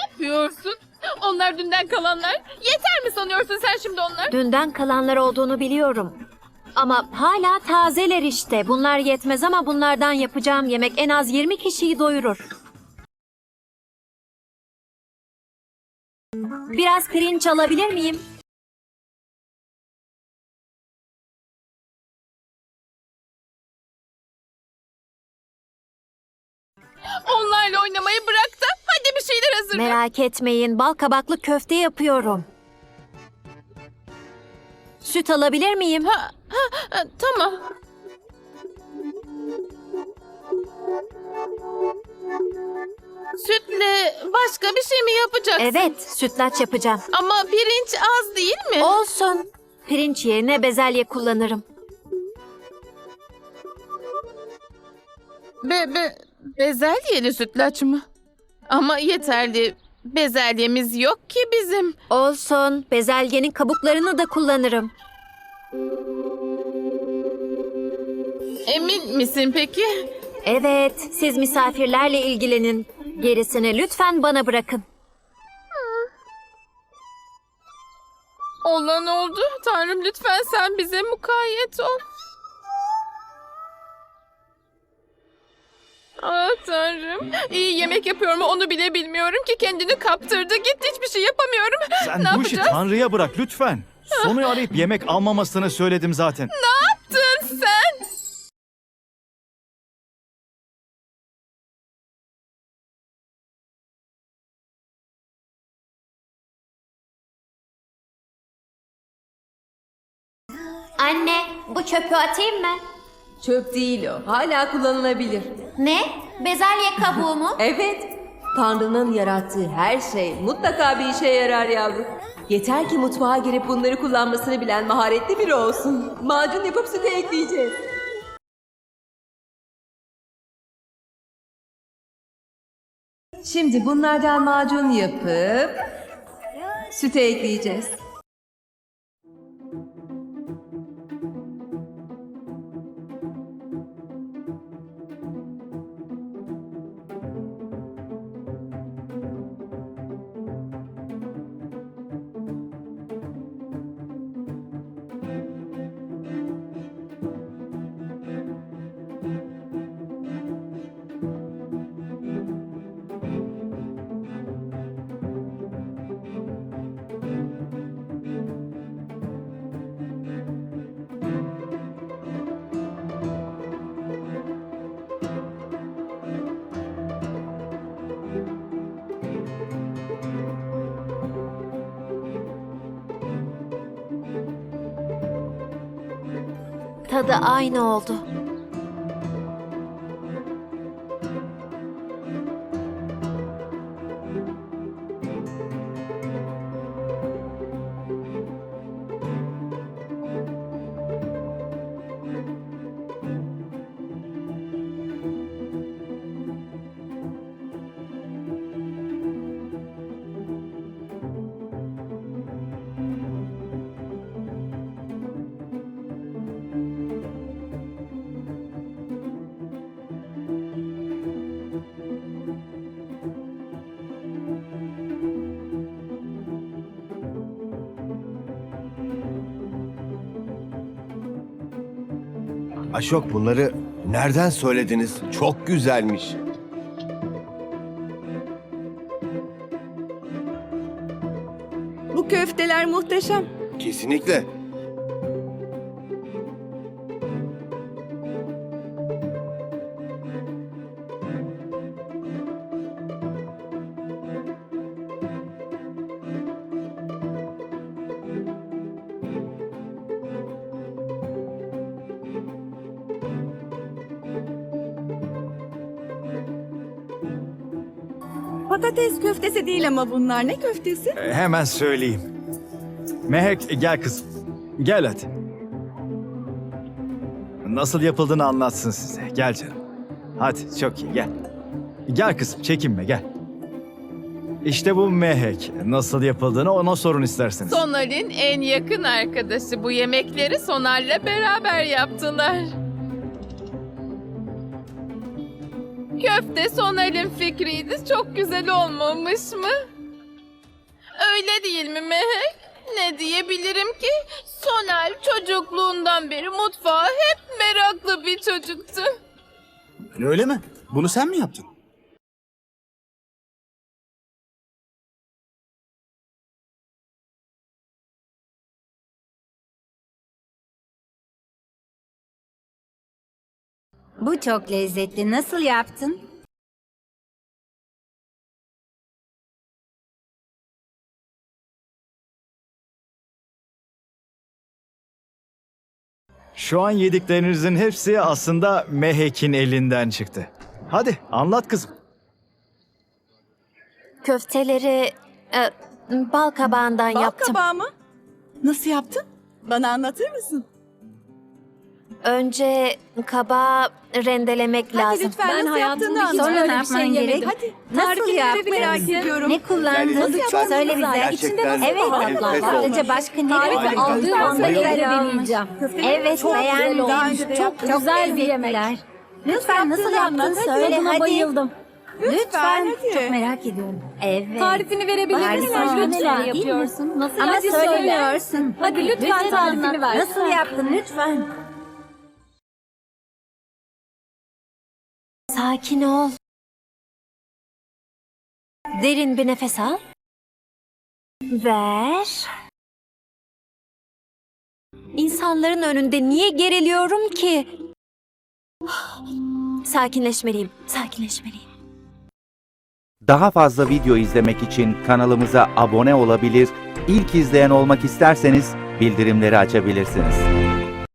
yapıyorsun? Onlar dünden kalanlar. Yeter mi sanıyorsun sen şimdi onlar? Dünden kalanlar olduğunu biliyorum. Ama hala tazeler işte. Bunlar yetmez ama bunlardan yapacağım yemek en az 20 kişiyi doyurur. Biraz pirinç alabilir miyim? Onlarla oynamayı bırak hazırla. Merak etmeyin, bal kabaklı köfte yapıyorum. Süt alabilir miyim? Ha, ha, ha, tamam. Sütle başka bir şey mi yapacaksın? Evet, sütlaç yapacağım. Ama pirinç az değil mi? Olsun. Pirinç yerine bezelye kullanırım. Be, be, bezelyeli sütlaç mı? Ama yeterli bezelyemiz yok ki bizim. Olsun. Bezelyenin kabuklarını da kullanırım. Emin misin peki? Evet, siz misafirlerle ilgilenin. Gerisini lütfen bana bırakın. Olan oldu. Tanrım lütfen sen bize mukayyet ol. Ah Tanrım. İyi yemek yapıyor mu onu bile bilmiyorum ki kendini kaptırdı. Gitti hiçbir şey yapamıyorum. Sen ne bu işi yapacağız? Tanrı'ya bırak lütfen. Sonuyu arayıp yemek almamasını söyledim zaten. yaptın sen? Anne, bu çöpü atayım mı? Çöp değil o. Hala kullanılabilir. Ne? Bezelye kabuğu mu? Evet. Tanrı'nın yarattığı her şey mutlaka bir işe yarar yavrum. Yeter ki mutfağa girip bunları kullanmasını bilen maharetli biri olsun. Macun yapıp süte ekleyeceğiz. Şimdi bunlardan macun yapıp süte ekleyeceğiz. Tadı aynı oldu. Aşok bunları nereden söylediniz? Çok güzelmiş. Bu köfteler muhteşem. Kesinlikle. Patates köftesi değil ama bunlar ne köftesi? E, Hemen söyleyeyim. Mehek gel kızım. Gel hadi. Nasıl yapıldığını anlatsın size. Gel canım. Hadi çok iyi gel. Gel kızım çekinme gel. İşte bu mehek. Nasıl yapıldığını ona sorun isterseniz. Sonal'in en yakın arkadaşı. Bu yemekleri Sonal'le beraber yaptılar. Köfte Sonal'in fikriydi. Çok güzel olmamış mı? Öyle değil mi Mehek? Ne diyebilirim ki? Sonal çocukluğundan beri mutfağa hep meraklı bir çocuktu. Öyle mi? Bunu sen mi yaptın? Bu çok lezzetli. Nasıl yaptın? Şu an yediklerinizin hepsi aslında Mehek'in elinden çıktı. Hadi anlat kızım. Köfteleri e, bal kabağından Bal yaptım. kabağı mı? Nasıl yaptın? Bana anlatır mısın? Önce kabağı rendelemek Hadi lazım. lütfen Ben nasıl hayatımda yaptığını hiç anlat. öyle bir Sonra şey yapman yemedim. Hadi Nasıl yaptın? merak ediyorum. Ne kullandın? Lütfen. Söyle bize. İçinde nasıl enfes baharatlar var? Sadece başka ne var? aldığım anda deneyeceğim. Evet çok güzel beğendim. olmuş. De Çok güzel bir yemekler. Lütfen nasıl yaptın söyle Tadına hadi. bayıldım. Lütfen. hadi. Çok merak ediyorum. Evet. Tarifini verebilir Harika. misin? Neler Lütfen. yapıyorsun? Nasıl Ama hadi söyle. söylemiyorsun. Hadi lütfen tarifini ver. Nasıl yaptın lütfen? Sakin ol. Derin bir nefes al. Ver. İnsanların önünde niye geriliyorum ki? Sakinleşmeliyim, sakinleşmeliyim. Daha fazla video izlemek için kanalımıza abone olabilir, ilk izleyen olmak isterseniz bildirimleri açabilirsiniz.